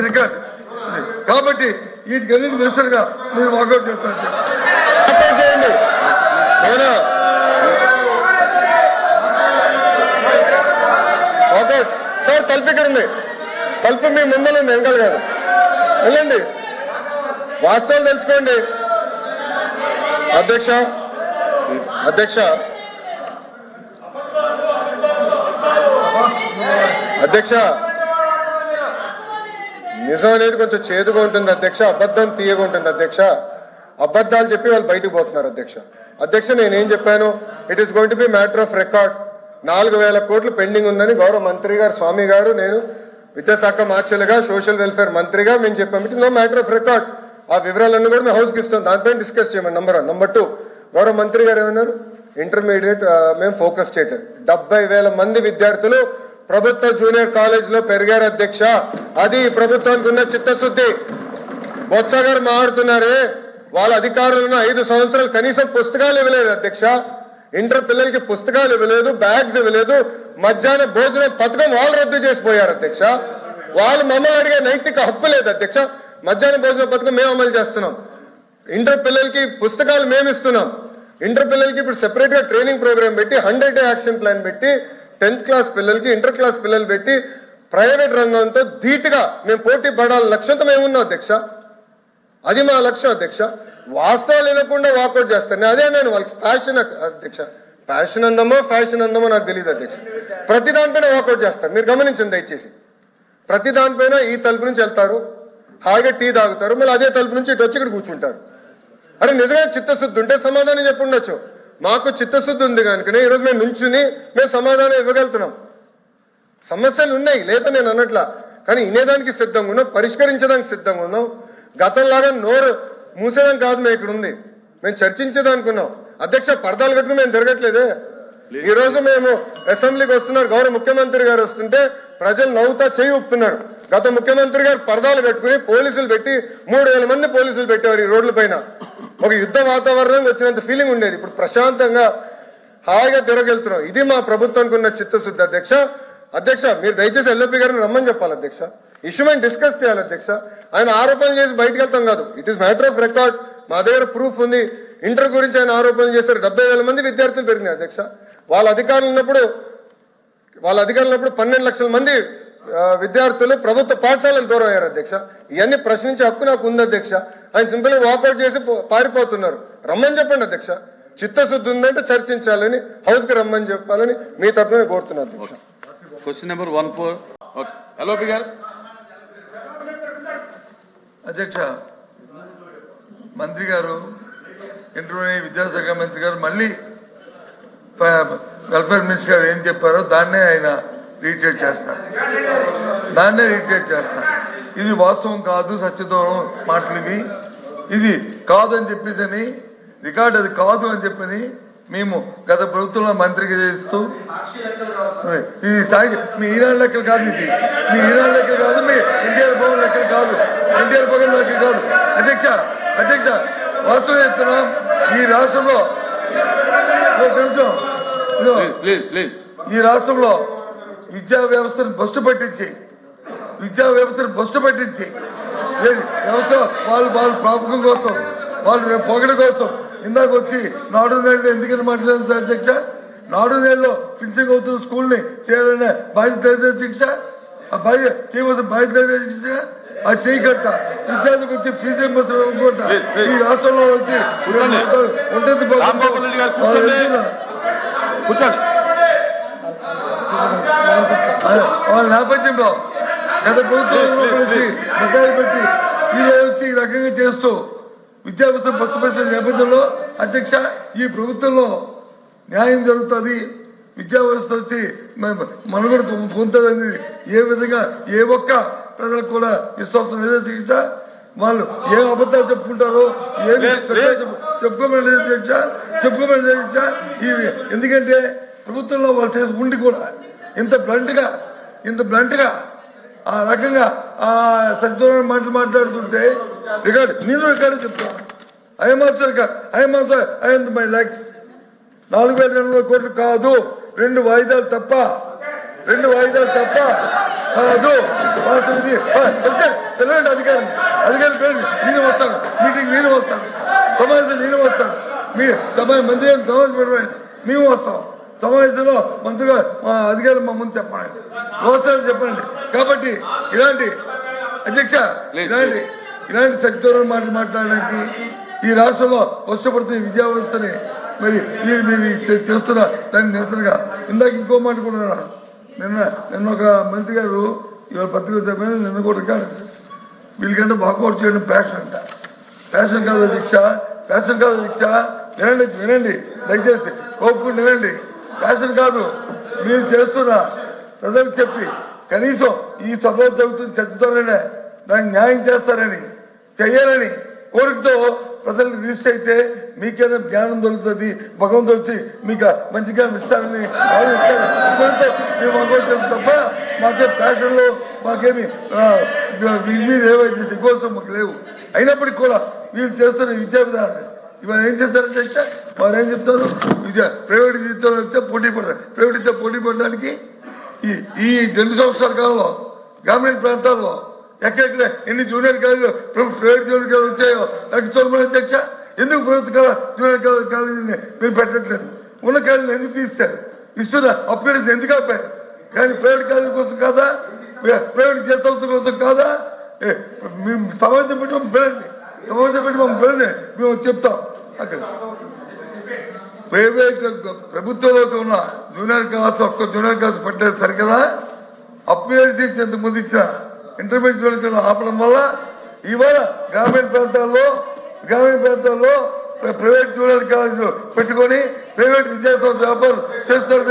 Record కాబట్టి వీటికన్నిటి దృష్టిగా మీరు walkout చేస్తారు చేయండి. అవునా వాకౌట్ సార్ తలుపు ఇక్కడ ఉంది. తలుపు మీ ముందర ఉంది వెనకాల గారు వెళ్ళండి. వాస్తవాలు తెలుసుకోండి. అధ్యక్ష అధ్యక్ష. అధ్యక్ష. నిజం అనేది కొంచెం చేదుగా ఉంటుంది అధ్యక్ష అబద్ధం తీయగా ఉంటుంది అధ్యక్ష. అబద్ధాలు చెప్పి వాళ్ళు బయటకు పోతున్నారు అధ్యక్ష. అధ్యక్ష నేనేం చెప్పాను? It is going to be matter of record నాలుగు వేల కోట్లు పెండింగ్ ఉందని గౌరవ మంత్రి గారు స్వామి గారు నేను విద్యాశాఖ మార్చలుగా సోషల్ వెల్ఫేర్ మంత్రిగా మేము చెప్పాము it is no matter of record ఆ వివరాలన్నీ కూడా మేము హౌస్కి ఇస్తాం. దానిపైన డిస్కస్ చేయమని నంబర్ వన్ నంబర్ టూ గౌరవ మంత్రి గారు ఏమన్నారు? ఇంటర్మీడియట్ మేము ఫోకస్ చేయటం డెబ్బై వేల మంది విద్యార్థులు ప్రభుత్వ జూనియర్ కాలేజ్లో పెరిగారు అధ్యక్ష. అది ప్రభుత్వానికి ఉన్న చిత్తశుద్ధి. బొత్స గారు మాట్లాడుతున్నారే. వాళ్ళ అధికారులను ఐదు సంవత్సరాలు కనీసం పుస్తకాలు ఇవ్వలేదు అధ్యక్ష. ఇంటర్ పిల్లలకి పుస్తకాలు ఇవ్వలేదు బ్యాగ్స్ ఇవ్వలేదు. మధ్యాహ్న భోజనం పథకం వాళ్ళు రద్దు చేసిపోయారు అధ్యక్ష. వాళ్ళు మమ్మల్ని అడిగే నైతిక హక్కు లేదు అధ్యక్ష. మధ్యాహ్న భోజన పథకం మేము అమలు చేస్తున్నాం. ఇంటర్ పిల్లలకి పుస్తకాలు మేము ఇస్తున్నాం. ఇంటర్ పిల్లలకి ఇప్పుడు సెపరేట్గా ట్రైనింగ్ ప్రోగ్రామ్ పెట్టి హండ్రెడ్ డే యాక్షన్ ప్లాన్ పెట్టి టెన్త్ క్లాస్ పిల్లలకి ఇంటర్ క్లాస్ పిల్లలు పెట్టి ప్రైవేట్ రంగంతో ధీటుగా మేము పోటీ పడాలి లక్ష్యంతో మేము ఉన్నాం అధ్యక్ష. అది మా లక్ష్యం అధ్యక్ష. వాస్తవాలు వినకుండా వాకౌట్ చేస్తాను. అదే నేను వాళ్ళకి ఫ్యాషన్ అధ్యక్ష. ఫ్యాషన్ అందమో ఫ్యాషన్ అందమో నాకు తెలియదు అధ్యక్ష. ప్రతి దానిపైన వాకౌట్ చేస్తారు మీరు గమనించండి దయచేసి. ప్రతి దానిపైన ఈ తలుపు నుంచి వెళ్తారు. హాయిగా టీ తాగుతారు. మళ్ళీ అదే తలుపు నుంచి ఇటు వచ్చి ఇక్కడ కూర్చుంటారు. అరే నిజంగా చిత్తశుద్ధి ఉంటే సమాధానం చెప్పుండొచ్చు మాకు చిత్తశుద్ధి ఉంది కనుకనే ఈరోజు మేము నుంచుని మేము సమాధానం ఇవ్వగలుగుతున్నాం. సమస్యలు ఉన్నాయి లేదా నేను అన్నట్లా. కానీ వినేదానికి సిద్ధంగా ఉన్నాం పరిష్కరించడానికి సిద్ధంగా ఉన్నాం. గతంలాగా నోరు మూసేదానికి కాదు మేము ఇక్కడ ఉంది. మేము చర్చించేదానికి ఉన్నాం. అధ్యక్ష పరదాలు కట్టుకుని మేము తిరగట్లేదే. ఈ రోజు మేము అసెంబ్లీకి వస్తున్నారు. గౌరవ ముఖ్యమంత్రి గారు వస్తుంటే ప్రజలు నవ్వుతా చేయి ఊపుతున్నారు. గత ముఖ్యమంత్రి గారు పరదాలు కట్టుకుని పోలీసులు పెట్టి మూడు వేల మంది పోలీసులు పెట్టేవారు ఈ రోడ్ల పైన. ఒక యుద్ధ వాతావరణం వచ్చినంత ఫీలింగ్ ఉండేది. ఇప్పుడు ప్రశాంతంగా హాయిగా తిరగెళ్తున్నాం ఇది మా ప్రభుత్వానికి ఉన్న చిత్తశుద్ధి. అధ్యక్ష అధ్యక్ష మీరు దయచేసి ఎల్ఓపి గారిని రమ్మని చెప్పాలి అధ్యక్ష. ఇష్యూ మేము డిస్కస్ చేయాలి అధ్యక్ష. ఆయన ఆరోపణలు చేసి బయటకు వెళ్తాం కాదు. It is matter of record మా దగ్గర ప్రూఫ్ ఉంది. ఇంటర్ గురించి ఆయన ఆరోపణలు చేశారు. డెబ్బై వేల మంది విద్యార్థులు పెరిగినాయి అధ్యక్ష. వాళ్ళ అధికారులు ఉన్నప్పుడు వాళ్ళ అధికారులు ఉన్నప్పుడు పన్నెండు లక్షల మంది విద్యార్థులు ప్రభుత్వ పాఠశాలలు దూరం అయ్యారు అధ్యక్ష. ఇవన్నీ ప్రశ్నించే హక్కు నాకు ఉంది అధ్యక్ష. ఆయన సింపుల్గా వాకౌట్ చేసి పారిపోతున్నారు. రమ్మని చెప్పండి అధ్యక్ష. చిత్తశుద్ధి ఉందంటే చర్చించాలని హౌస్కి రమ్మని చెప్పాలని మీ తరఫున కోరుతున్నాను అధ్యక్ష. Question number one four okay. LOP గారు. అధ్యక్ష మంత్రి గారు ఇంటర్వ్యూ విద్యాశాఖ మంత్రి గారు మళ్ళీ వెల్ఫేర్ మినిస్టర్ గారు ఏం చెప్పారో దాన్నే ఆయన రీట్రేట్ చేస్తారు. దాన్నే రీట్రేట్ చేస్తారు. ఇది వాస్తవం కాదు సత్యదూరం మాటలు ఇది కాదు అని చెప్పేసి రికార్డు అది కాదు అని చెప్పని మేము గత ప్రభుత్వంలో మంత్రికి చేస్తూ ఇది సాక్షి మీ ఈనాడు లెక్కలు కాదు ఇది. మీ ఈనాడు లెక్కలు కాదు మీ ఎన్టీఆర్ భవన్ లెక్కలు కాదు. ఎన్టీఆర్ భవన్ లెక్కలు కాదు. అధ్యక్ష అధ్యక్ష వాస్తవం చెప్తున్నాం. ఈ రాష్ట్రంలో ఈ రాష్ట్రంలో విద్యా వ్యవస్థను బస్టు పట్టించి విద్యా వ్యవస్థను బస్టు పట్టించి వ్యవస్థ వాళ్ళు వాళ్ళ ప్రాపకం కోసం వాళ్ళు పొగడ కోసం ఇందాక వచ్చి నాడు నేడు ఎందుకని మాట్లాడారు సార్ అధ్యక్ష? నాడు నేడులో ఫినిషింగ్ అవుతున్న స్కూల్ని చేయాలనే బాధ్యత అధ్యక్ష? ఆ బాధ్యత చేయవలసిన బాధ్యత అధ్యక్ష? అది చేయకట్ట విద్యార్థులకు వచ్చి ఫీజు రింబర్స్మెంట్ ఇవ్వకుండా. ఈ రాష్ట్రంలో వచ్చి. ఉంటుంది కూర్చోండి. వాళ్ళ నేపథ్యంలో గత ప్రభుత్వంలో ప్లీజ్. బకాయిలు పెట్టి ఈ రోజు వచ్చి ఈ రకంగా చేస్తూ విద్యా వ్యవస్థ పస్తుపరిచిన నేపథ్యంలో అధ్యక్ష ఈ ప్రభుత్వంలో న్యాయం జరుగుతుంది విద్యా వ్యవస్థ వచ్చి మనుగడ పొందుతుందని ఏ విధంగా ఏ ఒక్క ప్రజలకు కూడా విశ్వాసం లేదు అధ్యక్ష వాళ్ళు ఏ అబద్ధాలు చెప్పుకుంటారో ఏమి. చెప్పుకోమని అధ్యక్ష చెప్పుకోమని అధ్యక్ష ఇవి ఎందుకంటే ప్రభుత్వంలో వాళ్ళు చేసి ఉండి కూడా ఇంత బ్లంట్గా ఇంత బ్లంట్గా ఆ రకంగా ఆ సత్యనారాయణ మాటలు మాట్లాడుతుంటే రికార్డ్ నేను రికార్డు చెప్తాను I'm record. I'm also I'm my likes. నాలుగు వేల రెండు వందల కోట్లు కాదు రెండు వాయిదాలు తప్ప రెండు వాయిదాలు తప్ప కాదు. వాస్తవం చెప్తే పిలవండి అధికారిని. అధికారి పిలవండి నేను వస్తాను. మీటింగ్ నేను వస్తాను. సమాజం నేను వస్తాను. మీ సమాజం మంత్రి సమాజం పెట్టండి మేము వస్తాం. సమావేశంలో మంత్రిగా మా అధికారులు మా ముందు చెప్పండి వస్తారని చెప్పండి. కాబట్టి ఇలాంటి అధ్యక్ష. ఇలాంటి ఇలాంటి సత్యదూరం మాటలు మాట్లాడడానికి ఈ రాష్ట్రంలో కష్టపడుతున్న విద్యా వ్యవస్థని మరి మీరు మీరు చేస్తున్న దాన్ని నిరసనగా ఇందాక ఇంకో మాట కూడా. నిన్న నిన్న ఒక మంత్రి గారు ఇవాళ పత్రిక నిన్న కూడా కాదు వీళ్ళకంటే వాకౌట్ చేయడం ప్యాషన్ అంట. ప్యాషన్ కాదు దీక్ష ప్యాషన్ కాదు దీక్ష వినండి వినండి. దయచేసి కోపుకుని వినండి. ప్యాషన్ కాదు మీరు చేస్తున్న ప్రజలకు చెప్పి కనీసం ఈ సభలో జరుగుతున్న చర్చతోనే దానికి న్యాయం చేస్తారని చెయ్యాలని కోరికతో ప్రజలకు రిజిస్టర్ అయితే మీకేదో జ్ఞానం దొరుకుతుంది భగవంతుడు వచ్చి మీకు మంచి జ్ఞానం ఇస్తారని వాళ్ళు మేము తప్ప మాకే ప్యాషన్లో మాకేమి ఏవైతే దిగోసం మాకు లేవు. అయినప్పటికీ కూడా వీళ్ళు చేస్తున్న విద్యా విధానం ఇవాళ ఏం చేస్తారో అధ్యక్ష వారు ఏం చెప్తారు? ఇది ప్రైవేట్ జీతాలు వస్తే పోటీ పడతారు. ప్రైవేట్ ఇస్తే పోటీ పడడానికి ఈ ఈ రెండు సంవత్సరాల కాలంలో గ్రామీణ ప్రాంతాల్లో ఎక్కడెక్కడ ఎన్ని జూనియర్ కాలేజీలు ప్రైవేట్ జూనియర్ కాలేజీలు వచ్చాయో నాకు చూడమని అధ్యక్ష. ఎందుకు ప్రభుత్వ జూనియర్ కాలేజ్ కాలేజీని మీరు పెట్టట్లేదు? ఉన్న కాలేజీని ఎందుకు తీస్తారు ఇస్తున్న అప్గ్రేడ్స్ ఎందుకు ఆపారు? కానీ ప్రైవేట్ కాలేజీ కోసం కాదా? ప్రైవేట్ జీతాల కోసం కాదా? ఏ, మేము సమాజం పెట్టడం మమ్మల్ని ఎవరు చెప్పండి పెట్టి మమ్మల్ని మేము చెప్తాం. అక్కడ. ప్రైవేట్ ప్రభుత్వంలో ఉన్న జూనియర్ క్లాస్ ఒక్క జూనియర్ క్లాస్ పట్టేది సరికదా అప్గ్రేడ్ చేసి ఇంతకుముందు ఇచ్చిన ఇంటర్మీడియట్ జూనియర్ క్లాస్ ఆపడం వల్ల ఇవాళ గ్రామీణ ప్రాంతాల్లో గ్రామీణ ప్రాంతాల్లో ప్రైవేట్ జూనియర్ కాలేజీలు పెట్టుకొని ప్రైవేట్ విద్యాసంస్థ వ్యాపారం చేస్తున్నారు